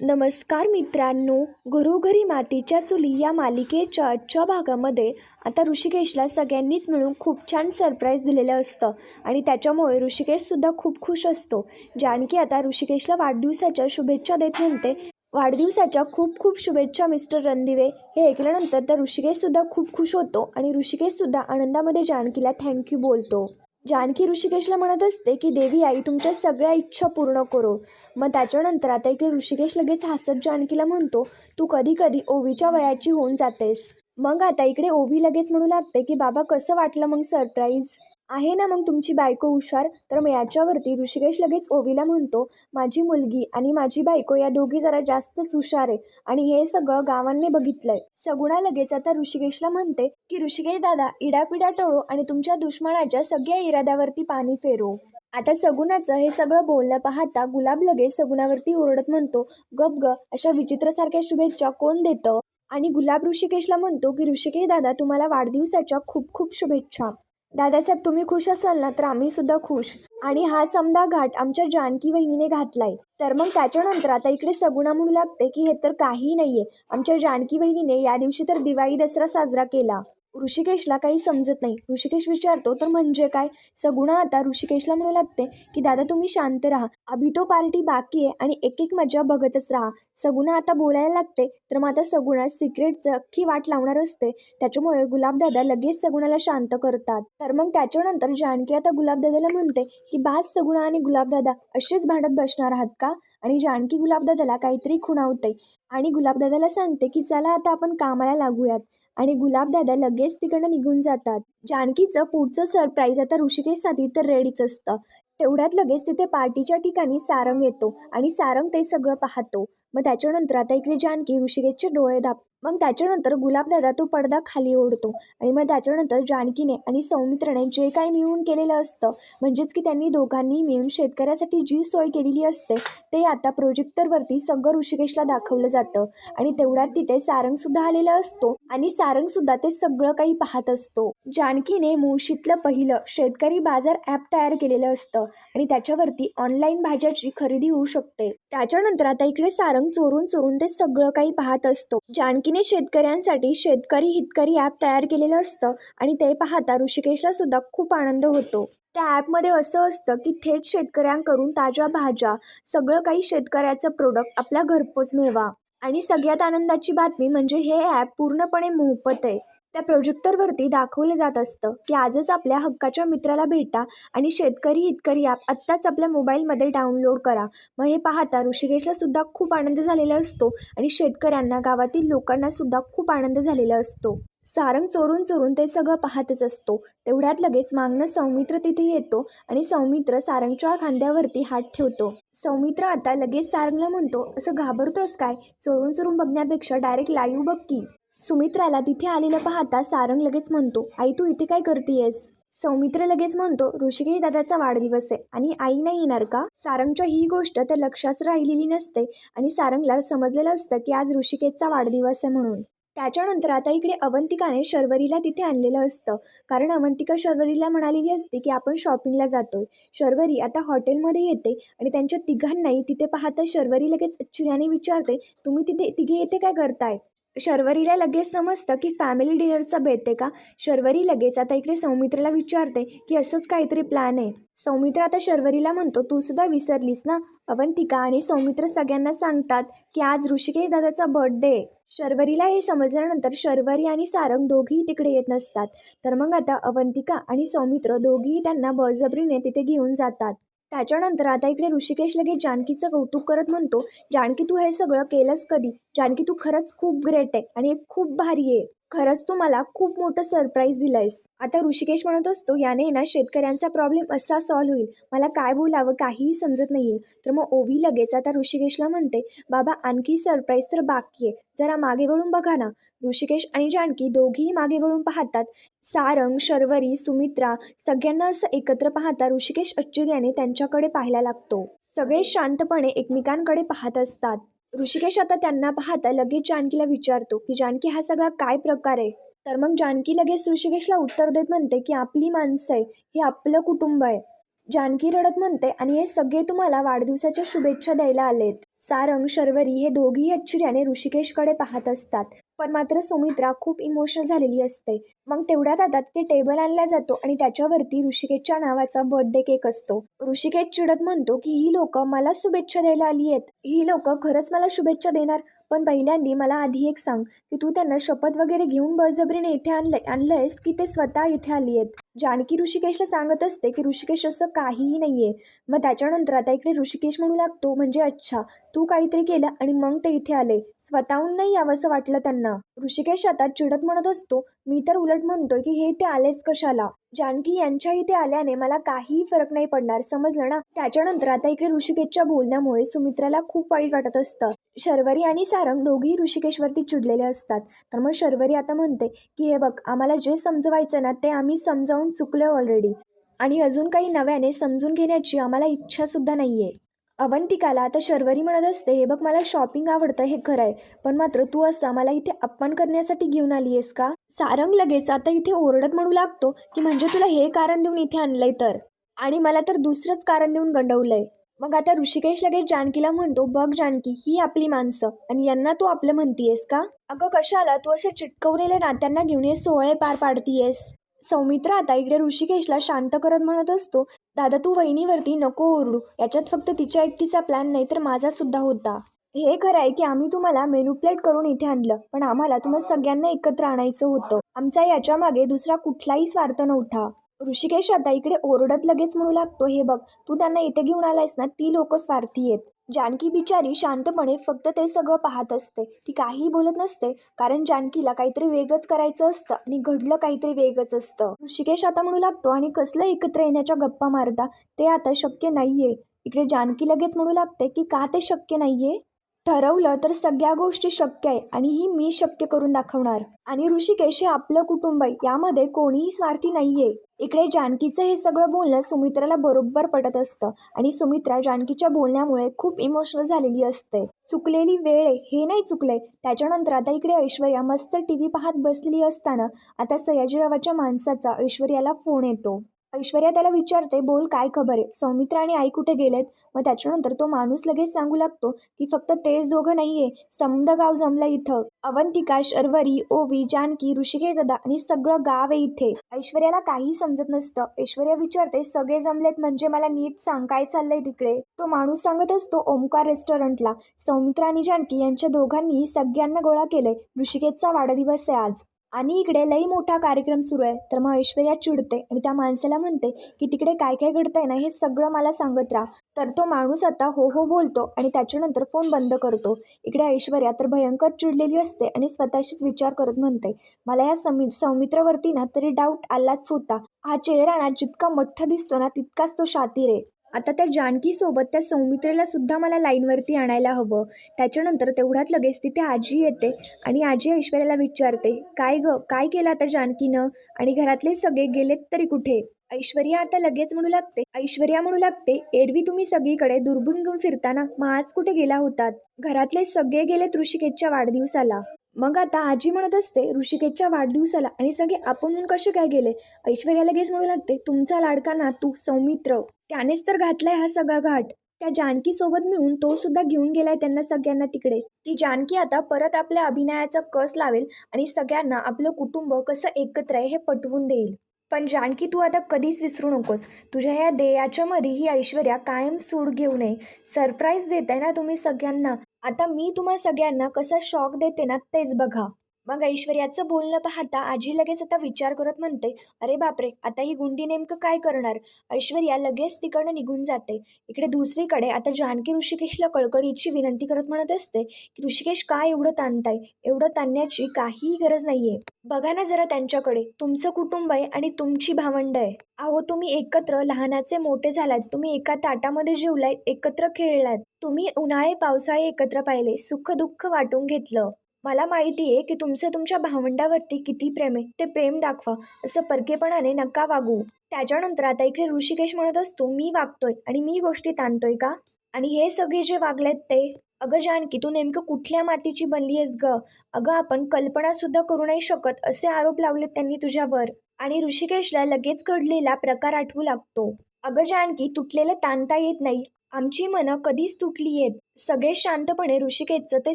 नमस्कार मित्रांनो घरोघरी मातीच्या चुली या मालिकेच्या आजच्या भागामध्ये आता ऋषिकेशला सगळ्यांनीच मिळून खूप छान सरप्राईज दिलेलं असतं आणि त्याच्यामुळे ऋषिकेशसुद्धा खूप खुश असतो. जानकी आता ऋषिकेशला वाढदिवसाच्या शुभेच्छा देत म्हणते वाढदिवसाच्या खूप खूप शुभेच्छा मिस्टर रणदिवे. हे ऐकल्यानंतर तर ऋषिकेशसुद्धा खूप खुश होतो आणि ऋषिकेशसुद्धा आनंदामध्ये जानकीला थँक्यू बोलतो. जानकी ऋषिकेशला म्हणत असते की देवी आई तुमच्या सगळ्या इच्छा पूर्ण करो. मग त्याच्यानंतर आता इकडे ऋषिकेश लगेच हसत जानकीला म्हणतो तू कधी कधी ओवीच्या वयाची होऊन जातेस. मग आता इकडे ओवी लगेच म्हणू लागते की बाबा कसं वाटलं मग सरप्राईज? आहे ना मग तुमची बायको हुशार? तर मग याच्यावरती ऋषिकेश लगेच ओवीला म्हणतो माझी मुलगी आणि माझी बायको या दोघी जरा जास्तच हुशार आहे आणि हे सगळं गावांनी बघितलंय. सगुणा लगेच आता ऋषिकेशला म्हणते की ऋषिकेश दादा इडापिडा टळो आणि तुमच्या दुश्मनाच्या सगळ्या इराद्यावरती पाणी फेरो. आता सगुणाचं हे सगळं बोलणं पाहता गुलाब लगेच सगुणावरती ओरडत म्हणतो गप ग अशा विचित्रसारख्या शुभेच्छा कोण देतं? आणि गुलाब ऋषिकेशला म्हणतो की ऋषिकेश दादा तुम्हाला वाढदिवसाच्या खूप खूप शुभेच्छा. दादासाहेब तुम्ही खुश असाल ना तर आम्ही सुद्धा खुश. आणि हा समदा घाट आमच्या जानकी वहिनीने घातलाय. तर मग त्याच्यानंतर आता इकडे सगुणा म्हणू लागते की हे तर काही नाहीये. आमच्या जानकी वहिनीने या दिवशी तर दिवाळी दसरा साजरा केला. ऋषिकेशला काही समजत नाही. ऋषिकेश विचारतो तर म्हणजे काय? सगुणा आता ऋषिकेशला म्हणू लागते की दादा तुम्ही शांत राहा. अभि तो पार्टी बाकी आहे आणि एक एक मजा बघतच राहा. सगुणा आता बोलायला लागते तर मग आता सगुणा सिक्रेटचं अख्खी वाट लावणार असते. त्याच्यामुळे गुलाबदादा लगेच सगुणाला शांत करतात. तर मग त्याच्यानंतर जानकी आता गुलाबदादाला म्हणते की बास सगुणा आणि गुलाबदादा असेच भांडत बसणार आहात का? आणि जानकी गुलाबदादाला काहीतरी खुणावते आणि गुलाबदादाला सांगते की चला आता आपण कामाला लागूयात. आणि गुलाबदादा लगेच तिकडनं निघून जातात. जानकीचं पुढचं सरप्राईज आता ऋषिकेशसाठी तर रेडीच असतं. तेवढ्यात लगेच तिथे पार्टीच्या ठिकाणी सारंग येतो आणि सारंग ते सगळं पाहतो. मग त्याच्यानंतर आता इकडे जानकी ऋषिकेशचे डोळे दाब मग त्याच्यानंतर गुलाबदादा तो पडदा खाली ओढतो. आणि मग त्याच्यानंतर जानकीने आणि सौमित्रने जे काही मिळून केलेलं असतं म्हणजेच की त्यांनी दोघांनी मिळून शेतकऱ्यासाठी जी सोय केलेली असते ते आता प्रोजेक्टरवरती सगळं ऋषिकेशला दाखवलं जातं. आणि तेवढ्यात तिथे सारंगसुद्धा आलेला असतो आणि सारंगसुद्धा ते सगळं काही पाहत असतो. जानकीने मुळशीतलं पहिलं शेतकरी बाजार ॲप तयार केलेलं असतं आणि त्याच्यावरती ऑनलाईन भाज्याची खरेदी होऊ शकते. त्याच्यानंतर आता इकडे सारंग चोरून चोरून ते सगळं काही पाहत असतो. जानकीने शेतकऱ्यांसाठी शेतकरी हितकरी ॲप तयार केलेलं असतं आणि ते पाहता ऋषिकेशला सुद्धा खूप आनंद होतो. त्या ॲपमध्ये असं असतं की थेट शेतकऱ्यांकडून ताज्या भाज्या सगळं काही शेतकऱ्याचं प्रोडक्ट आपल्या घरपोच मिळवा. आणि सगळ्यात आनंदाची बातमी म्हणजे हे ॲप पूर्णपणे मोफत आहे. त्या प्रोजेक्टरवरती दाखवलं जात असतं की आजच आपल्या हक्काच्या मित्राला भेटा आणि शेतकरी हितकरी ॲप आत्ताच आपल्या मोबाईलमध्ये डाउनलोड करा. मग हे पाहता ऋषिकेशला सुद्धा खूप आनंद झालेला असतो आणि शेतकऱ्यांना गावातील लोकांना सुद्धा खूप आनंद झालेला असतो. सारंग चोरून चोरून ते सगळं पाहतच असतो. तेवढ्यात लगेच मागणं सौमित्र तिथे येतो आणि सौमित्र सारंगच्या खांद्यावरती हात ठेवतो. सौमित्र आता लगेच सारंगला म्हणतो असं घाबरतोस काय? चोरून चोरून बघण्यापेक्षा डायरेक्ट लाईव्ह बघ की. सुमित्राला तिथे आलेलं पाहता सारंग लगेच म्हणतो आई तू इथे काय करतेयस? सौमित्र लगेच म्हणतो ऋषिकेश दादाचा वाढदिवस आहे आणि आई नाही येणार का? सारंगच्या ही गोष्ट तर लक्षात राहिलेली नसते आणि सारंगला समजलेलं असतं की आज ऋषिकेशचा वाढदिवस आहे म्हणून. त्याच्यानंतर आता इकडे अवंतिकाने शर्वरीला तिथे आणलेलं असतं. कारण अवंतिका शर्वरीला म्हणालेली असते की आपण शॉपिंगला जातोय. शर्वरी आता हॉटेलमध्ये येते आणि त्यांच्या तिघांनाही तिथे पाहता शर्वरी लगेच चिऱ्याने विचारते तुम्ही तिथे तिघे येथे काय करताय? शर्वरीला लगेच समजतं की फॅमिली डिनरचा बेत आहे का? शर्वरी लगेच. आता इकडे सौमित्रला विचारते की असंच काहीतरी प्लॅन आहे. सौमित्र आता शर्वरीला म्हणतो तू सुद्धा विसरलीस ना? अवंतिका आणि सौमित्र सगळ्यांना सांगतात की आज ऋषिकेश दादाचा बर्थडे आहे. शर्वरीला हे समजल्यानंतर शर्वरी आणि सारंग दोघेही तिकडे येत नसतात. तर मग आता अवंतिका आणि सौमित्र दोघेही त्यांना बळजबरीने तिथे घेऊन जातात. त्याच्यानंतर आता इकडे ऋषिकेश लगेच जानकीचं कौतुक करत म्हणतो जानकी तू हे सगळं केलंस कधी? जानकी तू खरंच खूप ग्रेट आहे आणि खूप भारी आहे. खरंच तू मला खूप मोठं सरप्राईज दिलंयस. आता ऋषिकेश म्हणत असतो याने ना शेतकऱ्यांचा प्रॉब्लेम असा सॉल्व्ह होईल. मला काय बोलावं काहीही समजत नाहीये. तर मग ओवी लगेच आता ऋषिकेशला म्हणते बाबा आणखी सरप्राईज तर बाकी आहे. जरा मागे वळून बघा ना. ऋषिकेश आणि जानकी दोघीही मागे वळून पाहतात. सारंग शर्वरी सुमित्रा सगळ्यांना असं एकत्र पाहता ऋषिकेश आश्चर्याने त्यांच्याकडे पाहायला लागतो. सगळे शांतपणे एकमेकांकडे पाहत असतात. ऋषिकेश आता त्यांना पाहता लगेच जानकीला विचारतो की जानकी हा सगळा काय प्रकार आहे? तर मग जानकी लगेच ऋषिकेशला उत्तर देत म्हणते की आपली माणसं आहे. हे आपलं कुटुंब आहे. जानकी रडत म्हणते आणि हे सगळे तुम्हाला वाढदिवसाच्या शुभेच्छा द्यायला आलेत. सारंग शर्वरी हे दोघीही आश्चर्याने ऋषिकेशकडे पाहत असतात. पण मात्र सुमित्रा खूप इमोशनल झालेली असते. मग तेवढ्यात आता तिथे टेबल आणला जातो आणि त्याच्यावरती ऋषिकेशच्या नावाचा बर्थडे केक असतो. ऋषिकेश चिडत म्हणतो की ही लोक मला शुभेच्छा द्यायला आली आहेत. ही लोक खरंच मला शुभेच्छा देणार. पण पहिल्यांदी मला आधी एक सांग की तू त्यांना शपथ वगैरे घेऊन बळजबरीने इथे आणलंय आणलंयस की ते स्वतः इथे आली आहेत? जानकी ऋषिकेशला सांगत असते की ऋषिकेश असं काहीही नाहीये. मग त्याच्यानंतर आता इकडे ऋषिकेश म्हणू लागतो म्हणजे अच्छा तू काहीतरी केलं आणि मग ते इथे आले. स्वतःहून नाही यावंसं वाटलं त्यांना. ऋषिकेश आता चिडत म्हणत असतो मी तर उलट म्हणतोय की हे ते आलेच कशाला? जानकी यांच्या इथे आल्याने मला काहीही फरक नाही पडणार समजलं ना? त्याच्यानंतर आता इकडे ऋषिकेशच्या बोलण्यामुळे सुमित्राला खूप वाईट वाटत असतं. शर्वरी आणि सारंग दोघेही ऋषिकेशवरती चिडलेले असतात. तर मग शर्वरी आता म्हणते की हे बघ आम्हाला जे समजवायचं ना ते आम्ही समजावून चुकलो ऑलरेडी आणि अजून काही नव्याने समजून घेण्याची आम्हाला इच्छासुद्धा नाही आहे अवंतिकाला आता शर्वरी म्हणत असते हे बघ मला शॉपिंग आवडतं हे खरं आहे पण मात्र तू असं मला इथे अपमान करण्यासाठी घेऊन आली आहेस का? सारंग लगेच आता इथे ओरडत म्हणू लागतो की म्हणजे तुला हे कारण देऊन इथे आणलंय तर? आणि मला तर दुसरंच कारण देऊन गंडवलंय. मग आता ऋषिकेश लगेच जानकीला म्हणतो बघ जानकी ही आपली माणसं आणि यांना तू आपलं म्हणतीयेस का? अगं कशाला? तू असे चिटकवलेल्या नात्यांना घेऊन हे सोहळे पार पाडतीयेस. सौमित्र आता इकडे ऋषिकेशला शांत करत म्हणत असतो दादा तू वहिनीवरती नको ओरडू. याच्यात फक्त तिच्या एकटीचा प्लॅन नाही तर माझा सुद्धा होता. हे खरं आहे की आम्ही तुम्हाला मेन्युप्लेट करून इथे आणलं पण आम्हाला तुम्हाला सगळ्यांना एकत्र आणायचं होतं. आमचा याच्या मागे दुसरा कुठलाही स्वार्थ नव्हता. ऋषिकेश आता इकडे ओरडत लगेच म्हणू लागतो हे बघ तू त्यांना इथे घेऊन आलायस ना ती लोक स्वार्थी आहेत. जानकी बिचारी शांतपणे फक्त ते सगळं पाहत असते. ती काहीही बोलत नसते कारण जानकीला काहीतरी वेगच करायचं असतं आणि घडलं काहीतरी वेगळंच असतं. ऋषिकेश आता म्हणू लागतो आणि कसलं एकत्र येण्याच्या गप्पा मारता? ते आता शक्य नाहीये. इकडे जानकी लगेच म्हणू लागते की का ते शक्य नाहीये? ठरवलं तर सगळ्या गोष्टी शक्य आहे आणि ही मी शक्य करून दाखवणार. आणि ऋषिकेश हे आपलं कुटुंब आहे. यामध्ये कोणीही स्वार्थी नाहीये. इकडे जानकीचं हे सगळं बोलणं सुमित्राला बरोबर पटत असतं. आणि सुमित्रा जानकीच्या बोलण्यामुळे खूप इमोशनल झालेली असते. चुकलेली वेळ आहे. हे नाही चुकलंय. त्याच्यानंतर आता इकडे ऐश्वर्या मस्त टी व्ही पाहत बसलेली असताना आता सयाजीरावाच्या माणसाचा ऐश्वर्याला फोन येतो. ऐश्वर्या त्याला विचारते बोल काय खबर आहे? सौमित्र आणि आई कुठे गेलेत? मग त्याच्यानंतर तो माणूस लगेच सांगू लागतो की फक्त तेच दोघं नाहीये. समद गाव जमलं इथं. अवंतिका शर्वरी ओवी जानकी ऋषिकेश दादा आणि सगळं गाव आहे इथे. ऐश्वर्याला काही समजत नसतं. ऐश्वर्या विचारते सगळे जमलेत म्हणजे मला नीट सांग काय चाललंय तिकडे? तो माणूस सांगत असतो ओमकार रेस्टॉरंटला. सौमित्र आणि जानकी यांच्या दोघांनी सगळ्यांना गोळा केलंय. ऋषिकेशचा वाढदिवस आहे आज. आणि इकडे लई मोठा कार्यक्रम सुरू आहे. तर मग ऐश्वर्या चिडते आणि त्या माणसाला म्हणते की तिकडे काय काय घडतंय ना हे सगळं मला सांगत राहा. तर तो माणूस आता हो हो बोलतो आणि त्याच्यानंतर फोन बंद करतो. इकडे ऐश्वर्या तर भयंकर चिडलेली असते आणि स्वतःशीच विचार करत म्हणते मला या समी सौमित्रावरती ना तरी डाऊट आलाच होता. हा चेहरा ना जितका मठ्ठ दिसतो ना तितकाच तो शातीर आहे. आता त्या जानकीसोबत त्या सौमित्रेला सुद्धा मला लाईनवरती आणायला हवं. त्याच्यानंतर तेवढ्यात लगेच तिथे आजी येते आणि आजी ऐश्वर्याला विचारते काय ग काय केलं आता जानकीनं? आणि घरातले सगळे गेलेत तरी कुठे? ऐश्वर्या आता लगेच म्हणू लागते ऐश्वर्या म्हणू लागते एरवी तुम्ही सगळीकडे दुर्बीण घेऊन फिरताना मग आज कुठे गेला होतात? घरातले सगळे गेलेत ऋषिकेशच्या वाढदिवसाला. मग आता आजी म्हणत असते ऋषिकेशच्या वाढदिवसाला आणि सगळे आपण कसे काय गेले? ऐश्वर्या लगेच म्हणू लागते तुमचा लाडका नातू सौमित्र. त्यानेच तर घातलाय हा सगळा घाट. त्या जानकीसोबत मिळून तो सुद्धा घेऊन गेलाय त्यांना सगळ्यांना तिकडे. ती जानकी आता परत आपल्या अभिनयाचा कस लावेल आणि सगळ्यांना आपलं कुटुंब कसं एकत्र आहे हे पटवून देईल. पण जानकी तू आता कधीच विसरू नकोस. तुझ्या ह्या देयाच्या मध्ये ही ऐश्वर्या कायम सूड घेऊ नये सरप्राईज देताय आहे ना तुम्ही सगळ्यांना. आता मी तुम्हा सगळ्यांना कसा शॉक देते ना तेच बघा. मग ऐश्वर्याचं बोलणं पाहता आजी लगेच आता विचार करत म्हणते अरे बापरे आता ही गुंडी नेमकं काय करणार? ऐश्वर्या लगेच तिकडनं निघून जाते. इकडे दुसरीकडे आता जानकी ऋषिकेशला कळकळीची विनंती करत म्हणत असते की ऋषिकेश काय एवढं ताणताय? एवढं ताणण्याची काहीही गरज नाहीये. बघा ना जरा त्यांच्याकडे. तुमचं कुटुंब आहे आणि तुमची भावंड आहे. अहो तुम्ही एकत्र लहानाचे मोठे झालात. तुम्ही एका ताटामध्ये जेवलाय एकत्र खेळलात. तुम्ही उन्हाळे पावसाळे एकत्र पाहिले. सुख दुःख वाटून घेतलं. मला माहिती आहे की तुमचं तुमच्या भावंडावरती किती प्रेम आहे. ते प्रेम दाखवा. असं परकेपणाने नका वागू. त्याच्यानंतर आता इकडे ऋषिकेश म्हणत असतो मी वागतोय आणि मी गोष्टी ताणतोय का? आणि हे सगळे जे वागलेत ते? अगं जानकी तू नेमकं कुठल्या मातीची बनली आहेस ग? अगं आपण कल्पनासुद्धा करू नाही शकत असे आरोप लावलेत त्यांनी तुझ्यावर. आणि ऋषिकेशला लगेच घडलेला प्रकार आठवू लागतो. अगं जानकी तुटलेलं ताणता येत नाही. आमची मनं कधीच तुटली आहेत सगळे शांतपणे ऋषिकेशचं ते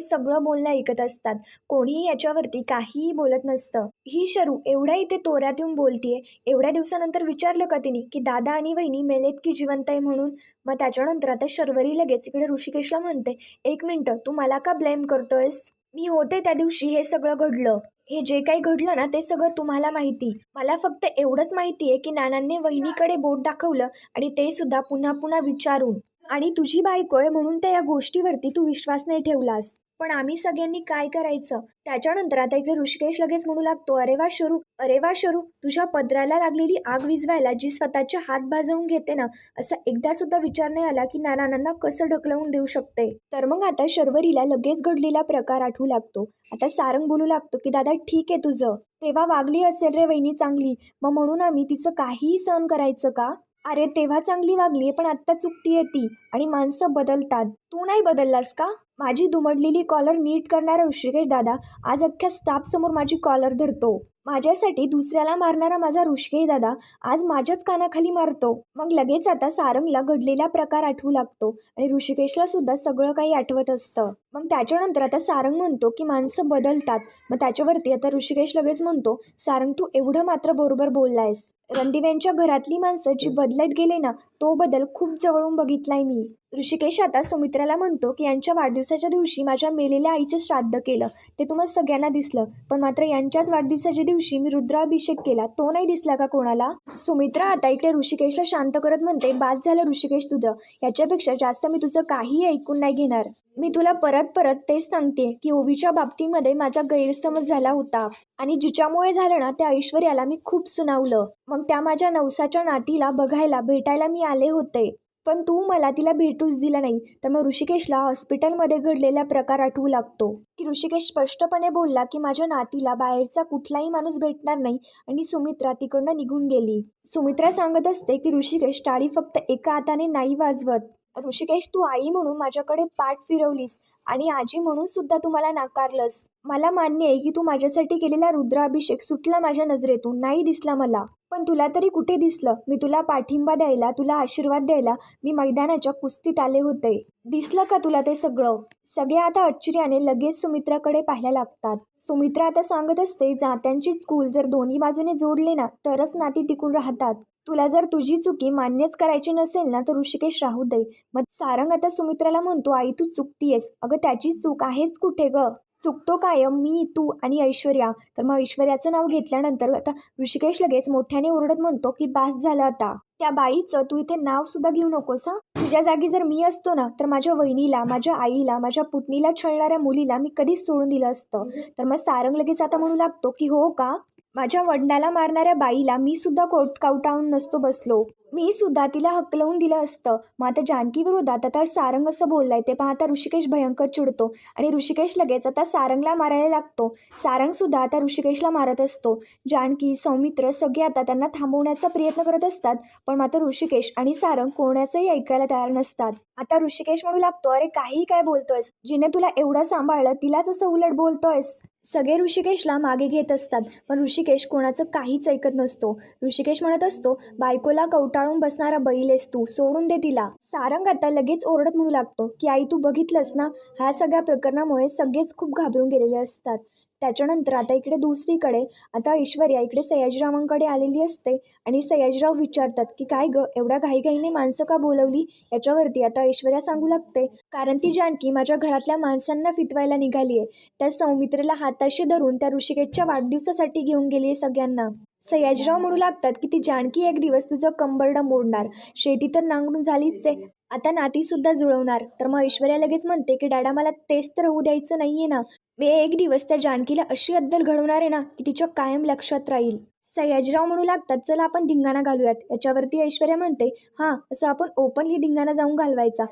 सगळं बोलणं ऐकत असतात. कोणीही याच्यावरती काहीही बोलत नसतं. ही शरू एवढ्या इथे तोऱ्यात येऊन बोलतीये. एवढ्या दिवसानंतर विचारलं का तिने? की दादा आणि वहिनी मेलेत की जिवंत आहे म्हणून? मग त्याच्यानंतर आता शर्वरी लगेच इकडे ऋषिकेशला म्हणते एक मिनटं तू मला का ब्लेम करतोयस? मी होते त्या दिवशी हे सगळं घडलं. हे जे काही घडलं ना ते सगळं तुम्हाला माहिती. मला फक्त एवढंच माहिती आहे की नानांनी वहिनीकडे बोट दाखवलं आणि ते सुद्धा पुन्हा पुन्हा विचारून. आणि तुझी बायको आहे म्हणून त्या या गोष्टीवरती तू विश्वास नाही ठेवलास. पण आम्ही सगळ्यांनी काय करायचं? त्याच्यानंतर आता इकडे ऋषिकेश लगेच म्हणू लागतो अरे वा शरू अरे वा शरू तुझ्या पदराला लागलेली आग विझवायला जी स्वतःचे हात भाजवून घेते ना असा एकदा सुद्धा विचार नाही आला की नानांना कसं ढकलवून देऊ शकते. तर मग आता शर्वरीला लगेच घडलेला प्रकार आठवू लागतो. आता सारंग बोलू लागतो की दादा ठीक आहे तुझं. तेव्हा वागली असेल रे वहिनी चांगली. मग म्हणून आम्ही तिचं काहीही सहन करायचं का? अरे तेव्हा चांगली वागली पण आत्ता चुकतीये ती आणि माणसं बदलतात. तू नाही बदललास का? माझी दुमडलेली कॉलर नीट करणारा ऋषिकेश दादा आज अख्ख्या स्टाफ समोर माझी कॉलर धरतो. माझ्यासाठी दुसऱ्याला मारणारा माझा ऋषिकेश दादा आज माझ्याच कानाखाली मारतो. मग लगेच आता सारंगला घडलेला प्रकार आठवू लागतो आणि ऋषिकेशला सुद्धा सगळं काही आठवत असतं. मग त्याच्यानंतर आता सारंग म्हणतो की माणसं बदलतात. मग त्याच्यावरती आता ऋषिकेश लगेच म्हणतो सारंग तू एवढं मात्र बरोबर बोललायस. रणदिव्यांच्या घरातली माणसं जी बदलत गेले ना तो बदल खूप जवळून बघितलाय मी. ऋषिकेश आता सुमित्राला म्हणतो की यांच्या वाढदिवसाच्या दिवशी माझ्या मेलेल्या आईचं श्राद्ध केलं. ते तुम्हाला सगळ्यांना दिसलं. पण मात्र यांच्याच वाढदिवसाच्या दिवशी मी रुद्राभिषेक केला. तो नाही दिसला का कोणाला? सुमित्रा आता इकडे ऋषिकेशला शांत करत म्हणते बाद झालं ऋषिकेश तुझं. याच्यापेक्षा जास्त मी तुझं काहीही ऐकून नाही घेणार. मी तुला परत परत तेच सांगते की ओवीच्या बाबतीमध्ये माझा गैरसमज झाला होता. आणि जिच्यामुळे झालं ना त्या ऐश्वर्याला मी खूप सुनावलं. मग त्या माझ्या नवसाच्या नातीला बघायला भेटायला मी आले होते. पण तू मला तिला भेटूच दिलं नाही. तर मग ऋषिकेशला हॉस्पिटलमध्ये घडलेला प्रकार आठवू लागतो. की ऋषिकेश स्पष्टपणे बोलला की माझ्या नातीला बाहेरचा कुठलाही माणूस भेटणार नाही आणि सुमित्रा तिकडनं निघून गेली. सुमित्रा सांगत असते की ऋषिकेश टाळी फक्त एका हाताने नाही वाजवत. ऋषिकेश तू आई म्हणून माझ्याकडे पाठ फिरवलीस आणि आजी म्हणून सुद्धा तू मला नाकारलंस. मला मान्य आहे की तू माझ्यासाठी केलेला रुद्राभिषेक सुटला माझ्या नजरेतून नाही दिसला मला. पण तुला तरी कुठे दिसलं? मी तुला पाठिंबा द्यायला तुला आशीर्वाद द्यायला मी मैदानाच्या कुस्तीत आले होते. दिसलं का तुला ते सगळं? सगळे आता आश्चर्याने लगेच सुमित्राकडे पाहायला लागतात. सुमित्रा आता सांगत असते जात्यांची स्कूल जर दोन्ही बाजूने जोडले ना तरच नाती टिकून राहतात. तुला जर तुझी चुकी मान्यच करायची नसेल ना तर ऋषिकेश राहू दे. मग सारंग आता सुमित्राला म्हणतो आई तू चुकतीयस. अगं त्याची चूक आहेच कुठे ग? चुकतो कायम मी तू आणि ऐश्वर्या. तर मग ऐश्वर्याचं नाव घेतल्यानंतर आता ऋषिकेश लगेच मोठ्याने ओरडत म्हणतो की बास झालं आता. त्या बाईचं तू इथे नाव सुद्धा घेऊ नकोस हा? तुझ्या जागी जर मी असतो ना तर माझ्या वहिनीला माझ्या आईला माझ्या पुतणीला छळणाऱ्या मुलीला मी कधीच सोडून दिलं असतं. तर मग सारंग लगेच आता म्हणू लागतो की हो का? माझ्या वडिलाला मारणाऱ्या बाईला मी सुद्धा कोट कावटावून नसतो बसलो. मी सुद्धा तिला हकलवून दिलं असतं. मग आता जानकी विरोधात आता सारंग असं बोललाय ते पाहता ऋषिकेश भयंकर चिडतो आणि ऋषिकेश लगेच आता सारंगला मारायला लागतो. सारंग सुद्धा आता ऋषिकेशला मारत असतो. जानकी सौमित्र सगळे आता त्यांना थांबवण्याचा प्रयत्न करत असतात पण मात्र ऋषिकेश आणि सारंग कोणाचंही ऐकायला तयार नसतात. आता ऋषिकेश म्हणू लागतो अरे काही काय बोलतोयस? जिने तुला एवढं सांभाळलं तिलाच असं उलट बोलतोयस? सगळे ऋषिकेशला मागे घेत असतात. पण ऋषिकेश कोणाचं काहीच ऐकत नसतो. ऋषिकेश म्हणत असतो बायकोला कवटाळून बसणारा बैलेस तू सोडून दे तिला. सारंग आता लगेच ओरडत म्हणू लागतो की आई तू बघितलंस ना? ह्या सगळ्या प्रकरणामुळे सगळेच खूप घाबरून गेलेले असतात. त्याच्यानंतर आता इकडे दुसरीकडे आता ऐश्वर्या इकडे सयाजीरावांकडे आलेली असते आणि सयाजीराव विचारतात की काय ग एवढ्या घाईघाईने माणसं का बोलवली? याच्यावरती आता ऐश्वर्या सांगू लागते कारण ती जानकी माझ्या घरातल्या माणसांना फितवायला निघाली आहे. त्या सौमित्रेला हाताशी धरून त्या ऋषिकेशच्या वाढदिवसासाठी घेऊन गेली आहे सगळ्यांना. सयाजीराव म्हणू लागतात की ती जानकी एक दिवस तुझं कंबरडं मोडणार. शेती तर नांगरून झालीच आहे. आता नाती सुद्धा जुळवणार. तर मग ऐश्वर्या लगेच म्हणते की डॅडा मला तेच तर होऊ द्यायचं नाहीये ना. मी एक दिवस त्या जानकीला अशी अद्दल घडवणार आहे ना की तिच्या कायम लक्षात राहील. सयाजीराव म्हणू लागतात चला आपण धिंगाणा घालूयात. याच्यावरती ऐश्वर्या म्हणते हां असं आपण ओपनली धिंगाणा जाऊन घालवायचा.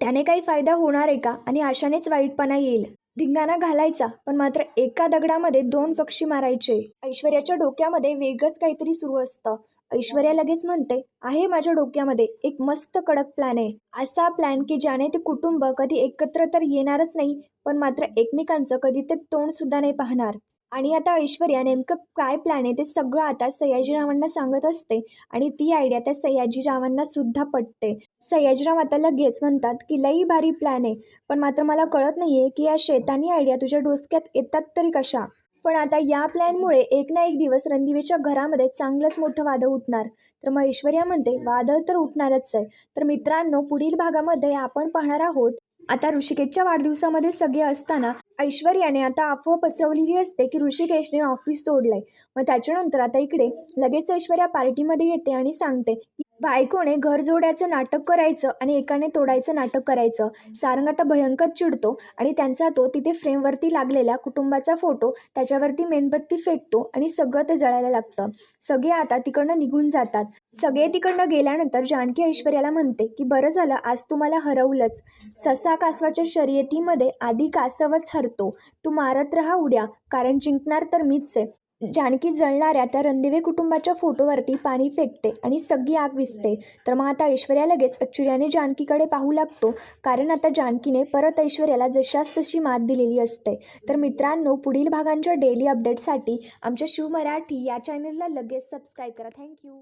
त्याने काही फायदा होणार आहे का? आणि आशानेच वाईटपणा येईल. धिंगाणा घालायचा पण मात्र एका दगडामध्ये दोन पक्षी मारायचे. ऐश्वर्याच्या डोक्यामध्ये वेगळंच काहीतरी सुरू असतं. ऐश्वर्या लगेच म्हणते आहे माझ्या डोक्यामध्ये एक मस्त कडक प्लॅन आहे. असा प्लॅन की ज्याने ते कुटुंब कधी एकत्र तर येणारच नाही पण मात्र एकमेकांचं कधी ते तोंड सुद्धा नाही पाहणार. आणि आता ऐश्वर्या नेमकं काय प्लॅन आहे ते सगळं आता सयाजीरावांना सांगत असते आणि ती आयडिया त्या सयाजीरावांना सुद्धा पटते. सयाजीराव आता लगेच म्हणतात की लई भारी प्लॅन आहे पण मात्र मला कळत नाही आहे की या शेतानी आयडिया तुझ्या डोसक्यात येतात तरी कशा? पण आता या प्लॅनमुळे एक ना एक दिवस रणदिवेच्या घरामध्ये चांगलंच मोठं वादळ उठणार. तर मग ऐश्वर्या म्हणते वादळ तर उठणारच आहे. तर मित्रांनो पुढील भागामध्ये आपण पाहणार आहोत. आता ऋषिकेशच्या वाढदिवसामध्ये सगळे असताना ऐश्वर्याने आता अफवा पसरवलेली असते की ऋषिकेशने ऑफिस तोडलंय. मग त्याच्यानंतर आता इकडे लगेच ऐश्वर्या पार्टीमध्ये येते आणि सांगते की बायकोने घर नाटक करायचं आणि एकाने तोडायचं नाटक करायचं. सारंग आता भयंकर चिडतो आणि त्यांचा तो तिथे फ्रेमवरती लागलेला कुटुंबाचा फोटो त्याच्यावरती मेणबत्ती फेकतो आणि सगळं ते जळायला लागतं. सगळे आता तिकडनं निघून जातात. सगळे तिकडनं गेल्यानंतर जानकी ऐश्वर्याला म्हणते की बरं झालं आज तुम्हाला हरवलंच. ससा कासवाच्या शर्यतीमध्ये आधी कासवच हरतो. तू मारत राहा उड्या कारण जिंकणार तर मीच आहे. जानकी जळणाऱ्या त्या रणदिवे कुटुंबाच्या फोटोवरती पाणी फेकते आणि सगळी आग विसते. तर मग आता ऐश्वर्या लगेच चिड्याने जानकीकडे पाहू लागतो. कारण आता जानकीने परत ऐश्वर्याला जशास तशी मात दिलेली असते. तर मित्रांनो पुढील भागांच्या डेली अपडेटसाठी आमच्या शिव मराठी या चॅनलला लगेच सबस्क्राईब करा. थँक्यू